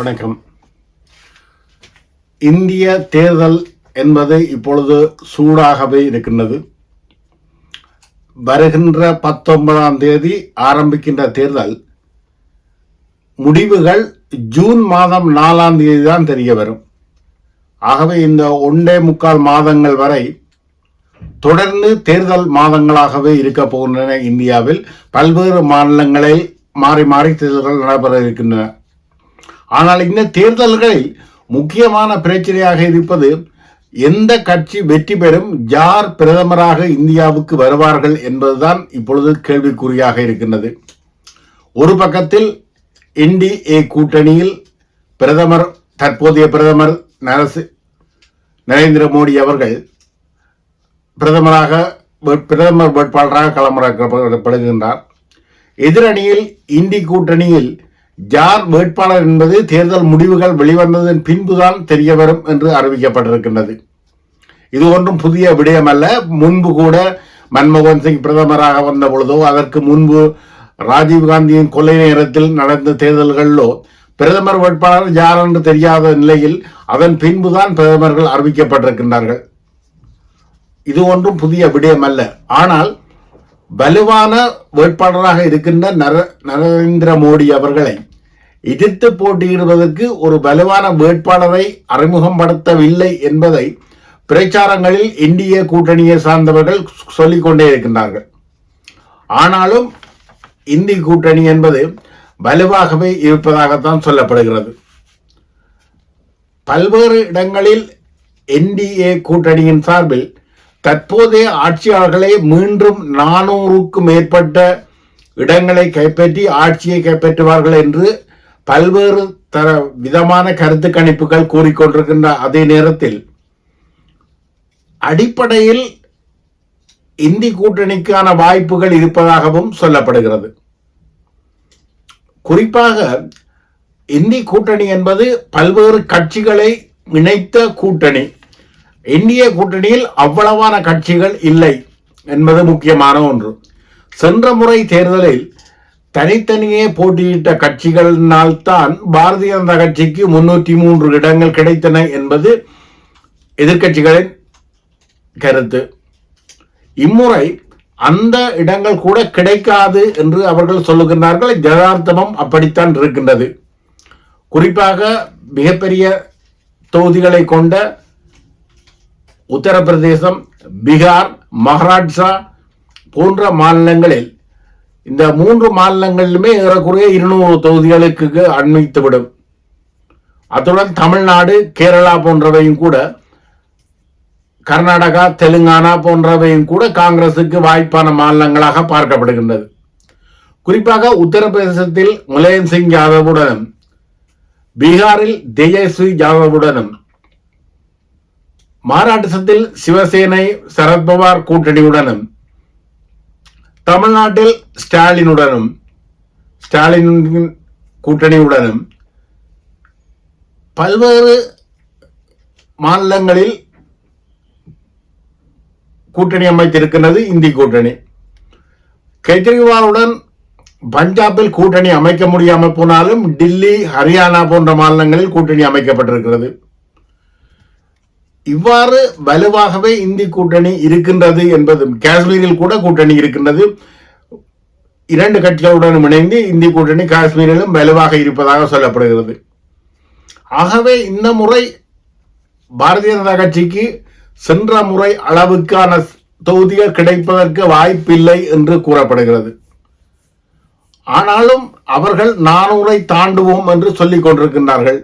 வணக்கம். இந்திய தேர்தல் என்பது இப்பொழுது சூடாகவே இருக்கின்றது. வருகின்ற பத்தொன்பதாம் தேதி ஆரம்பிக்கின்ற தேர்தல். முடிவுகள் ஜூன் மாதம் நாலாம் தேதி தான் தெரிய வரும். ஆகவே இந்த ஒன்றே முக்கால் மாதங்கள் வரை தொடர்ந்து தேர்தல் மாதங்களாகவே இருக்க போகின்றன இந்தியாவில். பல்வேறு மாநிலங்களில் மாறி மாறி தேர்தல்கள் நடைபெற இருக்கின்றன. ஆனால் இந்த தேர்தல்களில் முக்கியமான பிரச்சனையாக இருப்பது எந்த கட்சி வெற்றி பெறும் யார் பிரதமராக இந்தியாவுக்கு வருவார்கள் என்பதுதான் இப்பொழுது கேள்விக்குறியாக இருக்கின்றது. ஒரு பக்கத்தில் என்டிஏ கூட்டணியில் பிரதமர் தற்போதைய பிரதமர் நரசு நரேந்திர மோடி அவர்கள் பிரதமராக பிரதமர் வேட்பாளராக களமிறக்கப்படுகின்றார். எதிரணியில் இந்தி கூட்டணியில் ஜார் வேட்பாளர் என்பது தேர்தல் முடிவுகள் வெளிவந்ததன் பின்புதான் தெரிய வரும் என்று அறிவிக்கப்பட்டிருக்கின்றது. இது ஒன்றும் புதிய விடயம் அல்ல முன்பு கூட மன்மோகன் சிங் பிரதமராக வந்த பொழுதோ அதற்கு முன்பு ராஜீவ்காந்தியின் கொலை நேரத்தில் நடந்த தேர்தல்களிலோ பிரதமர் வேட்பாளர் யார் என்று தெரியாத நிலையில் அதன் பின்புதான் பிரதமர்கள் அறிவிக்கப்பட்டிருக்கின்றார்கள். இது ஒன்றும் புதிய விடயம் அல்ல ஆனால் வலுவான வேட்பாளராக இருக்கின்ற நர நரேந்திர மோடி அவர்களை எதிர்த்து போட்டியிடுவதற்கு ஒரு வலுவான வேட்பாளரை அறிமுகப்படுத்தவில்லை என்பதை பிரச்சாரங்களில் இந்திய கூட்டணியை சார்ந்தவர்கள் சொல்லிக்கொண்டே இருக்கின்றார்கள். ஆனாலும் இந்தி கூட்டணி என்பது வலுவாகவே இருப்பதாகத்தான் சொல்லப்படுகிறது. பல்வேறு இடங்களில் என்டிஏ கூட்டணியின் சார்பில் தற்போதைய ஆட்சியாளர்களை மீண்டும் நானூறுக்கும் மேற்பட்ட இடங்களை கைப்பற்றி ஆட்சியை கைப்பற்றுவார்கள் என்று பல்வேறு தர விதமான கருத்து கணிப்புகள் கூறிக்கொண்டிருக்கின்ற அதே நேரத்தில் அடிப்படையில் இந்தி கூட்டணிக்கான வாய்ப்புகள் இருப்பதாகவும் சொல்லப்படுகிறது. குறிப்பாக இந்தி கூட்டணி என்பது பல்வேறு கட்சிகளை இணைத்த கூட்டணி. இந்திய கூட்டணியில் அவ்வளவான கட்சிகள் இல்லை என்பது முக்கியமான ஒன்று. சென்ற முறை தேர்தலில் தனித்தனியே போட்டியிட்ட கட்சிகளினால்தான் பாரதிய ஜனதா கட்சிக்கு முன்னூற்றி மூன்று இடங்கள் கிடைத்தன என்பது எதிர்க்கட்சிகளின் கருத்து. இம்முறை அந்த இடங்கள் கூட கிடைக்காது என்று அவர்கள் சொல்லுகின்றார்கள். ஜதார்த்தமும் அப்படித்தான் இருக்கின்றது. குறிப்பாக மிகப்பெரிய தொகுதிகளை கொண்ட உத்தரப்பிரதேசம் பீகார் மகாராஷ்டிரா போன்ற மாநிலங்களில் இந்த மூன்று மாநிலங்களிலுமே ஏறக்குறைய இருநூறு தொகுதிகளுக்கு அண்மித்துவிடும். அத்துடன் தமிழ்நாடு கேரளா போன்றவையும் கூட கர்நாடகா தெலுங்கானா போன்றவையும் கூட காங்கிரசுக்கு வாய்ப்பான மாநிலங்களாக பார்க்கப்படுகின்றது. குறிப்பாக உத்தரப்பிரதேசத்தில் முலாயம் சிங் யாதவுடனும் பீகாரில் தேஜஸ்வி யாதவுடனும் மகாராஷ்டிரத்தில் சிவசேனை சரத்பவார் கூட்டணியுடனும் தமிழ்நாட்டில் ஸ்டாலினுடனும் ஸ்டாலின் கூட்டணியுடனும் பல்வேறு மாநிலங்களில் கூட்டணி அமைத்திருக்கிறது இந்தி கூட்டணி. கெஜ்ரிவாலுடன் பஞ்சாபில் கூட்டணி அமைக்க முடியாமல் போனாலும் டில்லி ஹரியானா போன்ற மாநிலங்களில் கூட்டணி அமைக்கப்பட்டிருக்கிறது. இவ்வாறு வலுவாகவே இந்தி கூட்டணி இருக்கின்றது என்பது காஷ்மீரில் கூட கூட்டணி இருக்கின்றது. இரண்டு கட்சிகளுடன் இணைந்து இந்தி கூட்டணி காஷ்மீரிலும் வலுவாக இருப்பதாக சொல்லப்படுகிறது. ஆகவே இந்த முறை பாரதிய ஜனதா கட்சிக்கு சென்ற முறை அளவுக்கான தொகுதிகள் கிடைப்பதற்கு வாய்ப்பில்லை என்று கூறப்படுகிறது. ஆனாலும் அவர்கள் நானூரை தாண்டுவோம் என்று சொல்லிக் கொண்டிருக்கின்றார்கள்.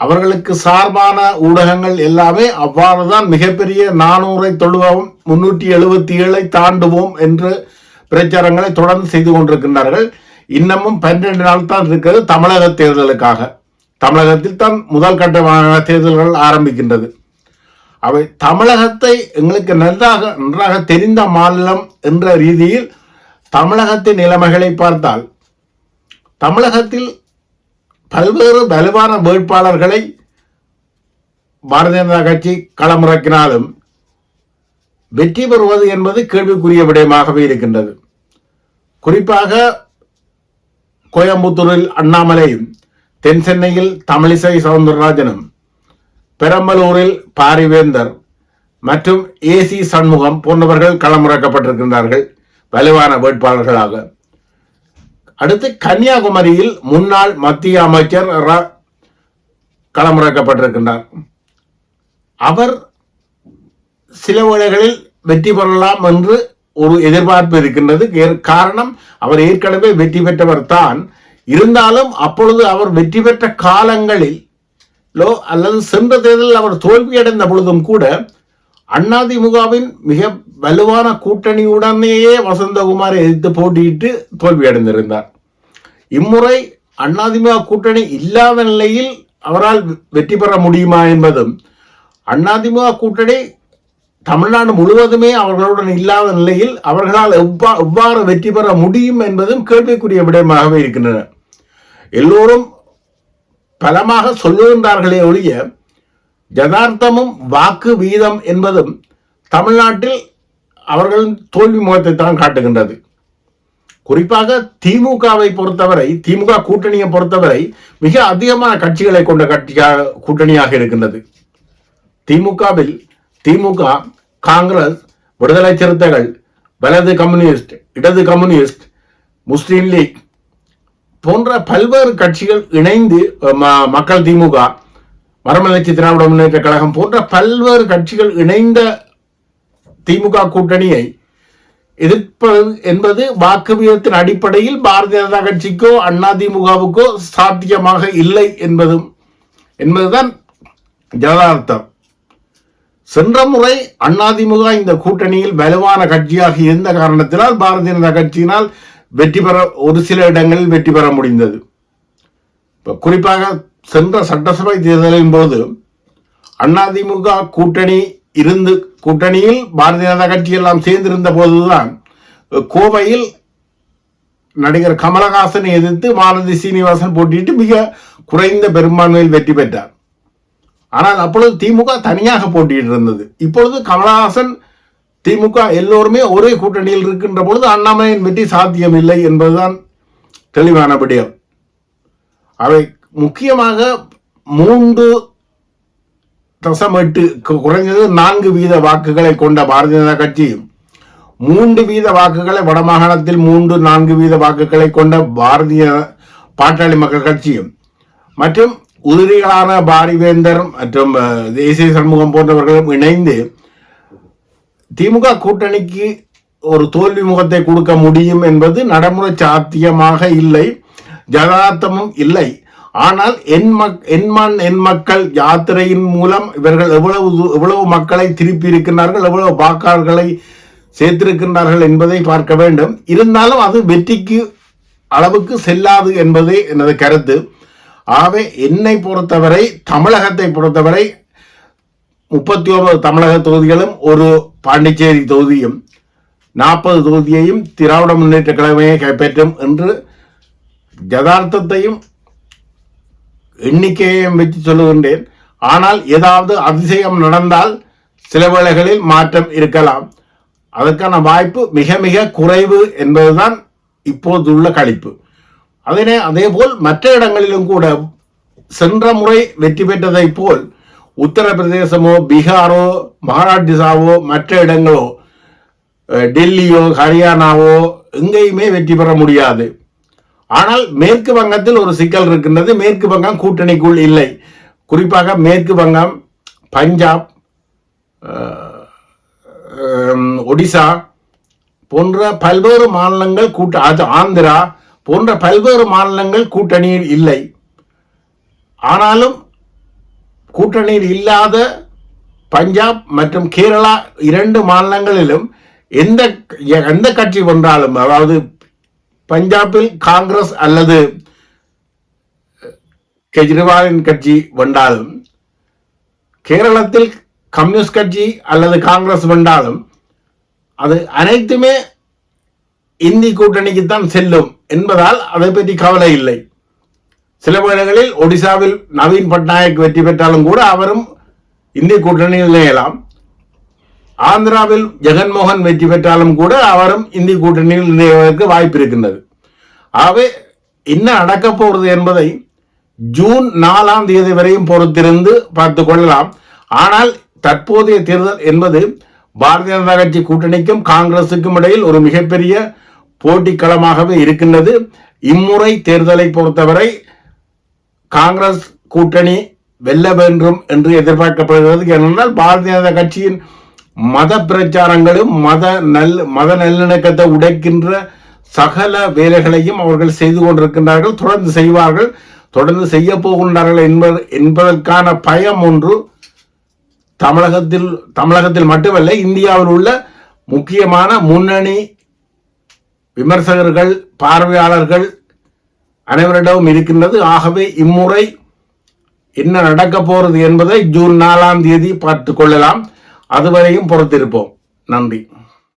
அவர்களுக்கு சார்பான ஊடகங்கள் எல்லாமே அவ்வாறுதான் மிகப்பெரிய நானூறை தொழுவோம் முன்னூற்றி எழுபத்தி ஏழை தாண்டுவோம் என்று பிரச்சாரங்களை தொடர்ந்து செய்து கொண்டிருக்கின்றார்கள். இன்னமும் பன்னிரண்டு நாள் தான் இருக்கிறது தமிழக தேர்தலுக்காக. தமிழகத்தில் தான் முதல் கட்டமான தேர்தல்கள் ஆரம்பிக்கின்றது. அவை தமிழகத்தை எங்களுக்கு நன்றாக நன்றாக தெரிந்த மாநிலம் என்ற ரீதியில் தமிழகத்தின் நிலைமைகளை பார்த்தால் தமிழகத்தில் பல்வேறு வலுவான வேட்பாளர்களை பாரதிய ஜனதா கட்சி களமிறக்கினாலும் வெற்றி பெறுவது என்பது கேள்விக்குரிய விடயமாகவே இருக்கின்றது. குறிப்பாக கோயம்புத்தூரில் அண்ணாமலையும் தென் சென்னையில் தமிழிசை சவுந்தரராஜனும் பெரம்பலூரில் பாரிவேந்தர் மற்றும் ஏசி சண்முகம் போன்றவர்கள் களமிறக்கப்பட்டிருக்கின்றார்கள். வலுவான வேட்பாளர்களாக. அடுத்து கன்னியாகுமரியில் முன்னாள் மத்திய அமைச்சர் ர- களமிறக்கப்பட்டிருக்கின்றார். அவர் சில வேளைகளில் வெற்றி பெறலாம் என்று ஒரு எதிர்பார்ப்பு இருக்கின்றது. காரணம் அவர் ஏற்கனவே வெற்றி பெற்றவர் தான். இருந்தாலும் அப்பொழுது அவர் வெற்றி பெற்ற காலங்களில் அல்லது சென்ற தேர்தலில் அவர் தோல்வியடைந்த பொழுதும் கூட அதிமுகவின் மிக வலுவான கூட்டணியுடனேயே வசந்தகுமாரை எதிர்த்து போட்டியிட்டு தோல்வியடைந்திருந்தார் இம்முறை அதிமுக கூட்டணி இல்லாத நிலையில் அவரால் வெற்றி பெற முடியுமா என்பதும் அதிமுக கூட்டணி தமிழ்நாடு முழுவதுமே அவர்களுடன் இல்லாத நிலையில் அவர்களால் எவ்வா எவ்வாறு வெற்றி பெற முடியும் என்பதும் கேள்விக்குரிய விடயமாகவே இருக்கின்றன. எல்லோரும் பலமாக சொல்லுகின்றார்களே ஒழிய யதார்த்தமும் வாக்கு வீதம் என்பதும் தமிழ்நாட்டில் அவர்களின் தோல்வி முகத்தை தான் காட்டுகின்றது. குறிப்பாக திமுகவை பொறுத்தவரை திமுக கூட்டணியை பொறுத்தவரை மிக அதிகமான கட்சிகளை கொண்ட கட்சியாக கூட்டணியாக இருக்கின்றது. திமுகவில் திமுக காங்கிரஸ் விடுதலை சிறுத்தைகள் வலது கம்யூனிஸ்ட் இடது கம்யூனிஸ்ட் முஸ்லீம் லீக் போன்ற பல்வேறு கட்சிகள் இணைந்து ம- மக்கள் திமுக மரமலர்ச்சி திராவிட முன்னேற்ற கழகம் போன்ற பல்வேறு கட்சிகள் இணைந்த திமுக கூட்டணியை எதிர்ப்பது என்பது வாக்கு விகிதத்தின் அடிப்படையில் பாரதிய ஜனதா கட்சிக்கோ திமுகவுக்கோ சாத்தியமாக இல்லை என்பதும் என்பதுதான் யதார்த்தம் சென்ற முறை அதிமுக இந்த கூட்டணியில் வலுவான கட்சியாக இருந்த காரணத்தினால் பாரதிய ஜனதா கட்சியினால் வெற்றி பெற ஒரு சில இடங்களில் வெற்றி பெற முடிந்தது. குறிப்பாக சென்ற சட்டசபை தேர்தலின் போது அதிமுக கூட்டணி இருந்து கூட்டணியில் பாரதிய ஜனதா கட்சி எல்லாம் சேர்ந்திருந்த போதுதான் கோவையில் நடிகர் கமலஹாசனை எதிர்த்து மாலதி சீனிவாசன் போட்டியிட்டு மிக குறைந்த பெரும்பான்மையில் வெற்றி பெற்றார். ஆனால் அப்பொழுது திமுக தனியாக போட்டியிட்டு இருந்தது. இப்பொழுது கமலஹாசன் திமுக எல்லோருமே ஒரே கூட்டணியில் இருக்கின்ற பொழுது அண்ணாமலையின் வெற்றி சாத்தியமில்லை என்பதுதான் தெளிவான விடயம். அவை முக்கியமாக மூன்று தசம் எட்டு குறைஞ்சது குறைந்தது நான்கு வீத வாக்குகளை கொண்ட பாரதிய ஜனதா கட்சியும் மூன்று வீத வாக்குகளை வடமாகாணத்தில் மூன்று நான்கு வீத வாக்குகளை கொண்ட பாரதிய பாட்டாளி மக்கள் கட்சியும் மற்றும் உதிரிகளான பாரிவேந்தர் மற்றும் தேசிய சண்முகம் போன்றவர்களும் இணைந்து திமுக கூட்டணிக்கு ஒரு தோல்வி முகத்தை கொடுக்க முடியும் என்பது நடைமுறை சாத்தியமாக இல்லை யதார்த்தமும் இல்லை. ஆனால் என் மக் என் மண் என் மக்கள் யாத்திரையின் மூலம் இவர்கள் எவ்வளவு எவ்வளவு மக்களை திருப்பி இருக்கின்றார்கள் எவ்வளவு வாக்காளர்களை சேர்த்திருக்கின்றார்கள் என்பதை பார்க்க வேண்டும். இருந்தாலும் அது வெற்றிக்கு அளவுக்கு செல்லாது என்பதே எனது கருத்து. ஆகவே என்னை பொறுத்தவரை தமிழகத்தை பொறுத்தவரை முப்பத்தி ஒன்பது தமிழக தொகுதிகளும் ஒரு பாண்டிச்சேரி தொகுதியும் நாற்பது தொகுதியையும் திராவிட முன்னேற்ற கழகமே கைப்பற்றும் என்று யதார்த்தத்தையும் எண்ணிக்கையையும் வச்சு சொல்லுகின்றேன். ஆனால் ஏதாவது அதிசயம் நடந்தால் சில வேளைகளில் மாற்றம் இருக்கலாம். அதற்கான வாய்ப்பு மிக மிக குறைவு என்பதுதான் இப்போது உள்ள கழிப்பு அதனே அதேபோல் மற்ற இடங்களிலும் கூட சென்ற முறை வெற்றி பெற்றதை போல் உத்தரப்பிரதேசமோ பீகாரோ மகாராஷ்டிராவோ மற்ற இடங்களோ டெல்லியோ ஹரியானாவோ எங்கேயுமே வெற்றி பெற முடியாது. ஆனால் மேற்கு வங்கத்தில் ஒரு சிக்கல் இருக்கின்றது. மேற்கு வங்கம் கூட்டணிக்குள் இல்லை. குறிப்பாக மேற்கு வங்கம் பஞ்சாப் ஒடிசா போன்ற பல்வேறு மாநிலங்கள் கூட்ட அது ஆந்திரா போன்ற பல்வேறு மாநிலங்கள் கூட்டணியில் இல்லை. ஆனாலும் கூட்டணியில் இல்லாத பஞ்சாப் மற்றும் கேரளா இரண்டு மாநிலங்களிலும் எந்த எந்த கட்சி வென்றாலும் அதாவது பஞ்சாபில் காங்கிரஸ் அல்லது கெஜ்ரிவாலின் கட்சி வென்றாலும் கேரளத்தில் கம்யூனிஸ்ட் கட்சி அல்லது காங்கிரஸ் வென்றாலும் அது அனைத்துமே இந்தி கூட்டணிக்குத்தான் செல்லும் என்பதால் அதை பற்றி கவலை இல்லை. சில வேளைகளில் ஒடிசாவில் நவீன் பட்நாயக் வெற்றி பெற்றாலும் கூட அவரும் இந்திய கூட்டணியில் இணையலாம் ஆந்திராவில் ஜெகன்மோகன் வெற்றி பெற்றாலும் கூட அவரும் இந்தி கூட்டணியில் இணைவதற்கு வாய்ப்பு இருக்கின்றது ஆகவே என்ன நடக்கப் போகிறது என்பதை ஜூன் நாலாம் தேதி வரையும் பொறுத்திருந்து பார்த்து கொள்ளலாம். ஆனால் தற்போதைய தேர்தல் என்பது பாரதிய ஜனதா கட்சி கூட்டணிக்கும் காங்கிரசுக்கும் இடையில் ஒரு மிகப்பெரிய போட்டிக்களமாகவே இருக்கின்றது. இம்முறை தேர்தலை பொறுத்தவரை காங்கிரஸ் கூட்டணி வெல்ல வேண்டும் என்று எதிர்பார்க்கப்படுகிறது. ஏனென்றால் பாரதிய ஜனதா கட்சியின் மத பிரச்சாரங்களும் மத நல் மத நல்லிணக்கத்தை உடைக்கின்ற சகல வேலைகளையும் அவர்கள் செய்து கொண்டிருக்கின்றார்கள் தொடர்ந்து செய்வார்கள். தொடர்ந்து செய்ய போகின்றார்கள் என்பது என்பதற்கான பயம் ஒன்று தமிழகத்தில் தமிழகத்தில் மட்டுமல்ல இந்தியாவில் உள்ள முக்கியமான முன்னணி விமர்சகர்கள் பார்வையாளர்கள் அனைவரிடமும் இருக்கின்றது. ஆகவே இம்முறை என்ன நடக்க போகிறது என்பதை ஜூன் நாலாம் தேதி பார்த்து கொள்ளலாம். அதுவரையும் பொறுத்திருப்போம். நன்றி.